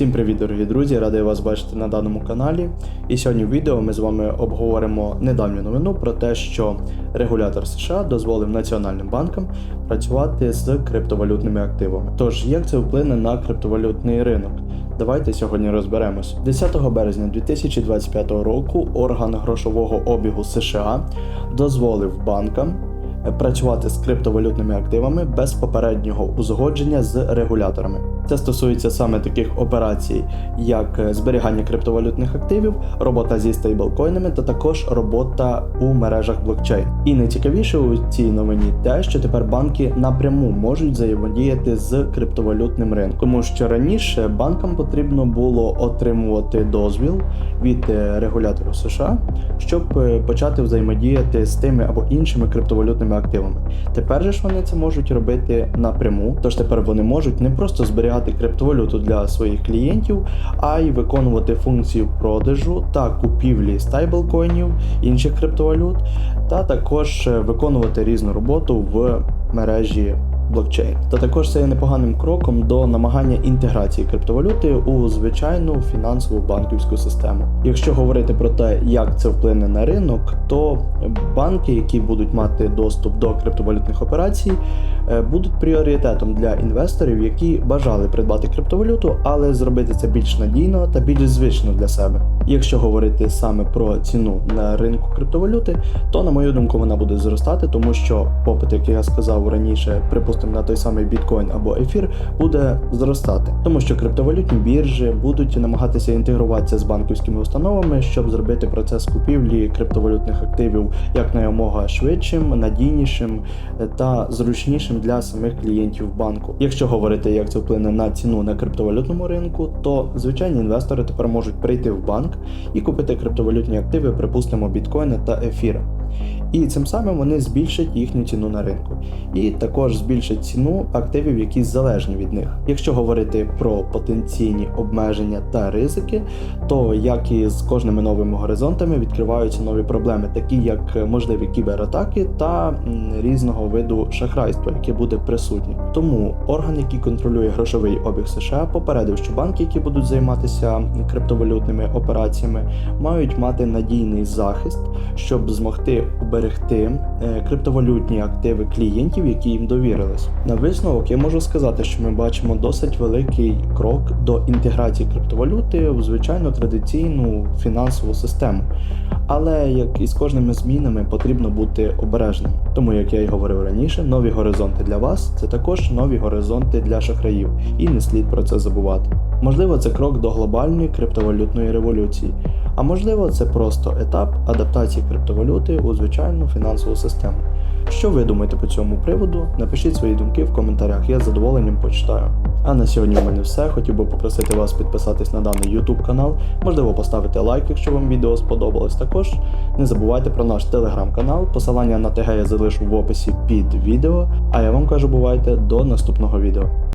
Всім привіт, дорогі друзі! Радий вас бачити на даному каналі. І сьогодні в відео ми з вами обговоримо недавню новину про те, що регулятор США дозволив національним банкам працювати з криптовалютними активами. Тож, як це вплине на криптовалютний ринок? Давайте сьогодні розберемось. 10 березня 2025 року орган грошового обігу США дозволив банкам працювати з криптовалютними активами без попереднього узгодження з регуляторами. Це стосується саме таких операцій, як зберігання криптовалютних активів, робота зі стейблкоїнами та також робота у мережах блокчейн. І найцікавіше у цій новині те, що тепер банки напряму можуть взаємодіяти з криптовалютним ринком, тому що раніше банкам потрібно було отримувати дозвіл від е, регуляторів США, щоб е, почати взаємодіяти з тими або іншими криптовалютними активами. Тепер же ж вони це можуть робити напряму, тож тепер вони можуть не просто зберігати криптовалюту для своїх клієнтів, а й виконувати функцію продажу та купівлі стайблкоїнів, інших криптовалют, та також е, виконувати різну роботу в мережі блокчейн. Та також це є непоганим кроком до намагання інтеграції криптовалюти у звичайну фінансову банківську систему. Якщо говорити про те, як це вплине на ринок, то банки, які будуть мати доступ до криптовалютних операцій, е, будуть пріоритетом для інвесторів, які бажали придбати криптовалюту, але зробити це більш надійно та більш звично для себе. Якщо говорити саме про ціну на ринку криптовалюти, то на мою думку вона буде зростати, тому що попит, як я сказав раніше, припустимо на той самий біткоін або ефір, буде зростати, тому що криптовалютні біржі будуть намагатися інтегруватися з банківськими установами, щоб зробити процес купівлі криптовалютних активів якнаймога швидшим, надійнішим та зручнішим для самих клієнтів банку. Якщо говорити, як це вплине на ціну на криптовалютному ринку, то звичайні інвестори тепер можуть прийти в банк і купити криптовалютні активи, припустимо, біткоїни та ефіри. І цим самим вони збільшать їхню ціну на ринку, і також збільшать ціну активів, які залежні від них. Якщо говорити про потенційні обмеження та ризики, то як і з кожними новими горизонтами відкриваються нові проблеми, такі як можливі кібератаки та різного виду шахрайства, яке буде присутнє. Тому орган, який контролює грошовий обіг США, попередив, що банки, які будуть займатися криптовалютними операціями, мають мати надійний захист, щоб змогти уберегти е, криптовалютні активи клієнтів, які їм довірились. На висновок я можу сказати, що ми бачимо досить великий крок до інтеграції криптовалюти в звичайно традиційну фінансову систему. Але як і з кожними змінами потрібно бути обережним. Тому, як я й говорив раніше, нові горизонти для вас це також нові горизонти для шахраїв, і не слід про це забувати. Можливо, це крок до глобальної криптовалютної революції, а можливо, це просто етап адаптації криптовалюти у звичайну фінансову систему. Що ви думаєте по цьому приводу? Напишіть свої думки в коментарях, я з задоволенням почитаю. А на сьогодні в мене все. Хотів би попросити вас підписатись на даний YouTube канал, можливо, поставити лайк, якщо вам відео сподобалось. Також не забувайте про наш телеграм-канал. Посилання на ТГ я залишу в описі під відео. А я вам кажу, бувайте до наступного відео.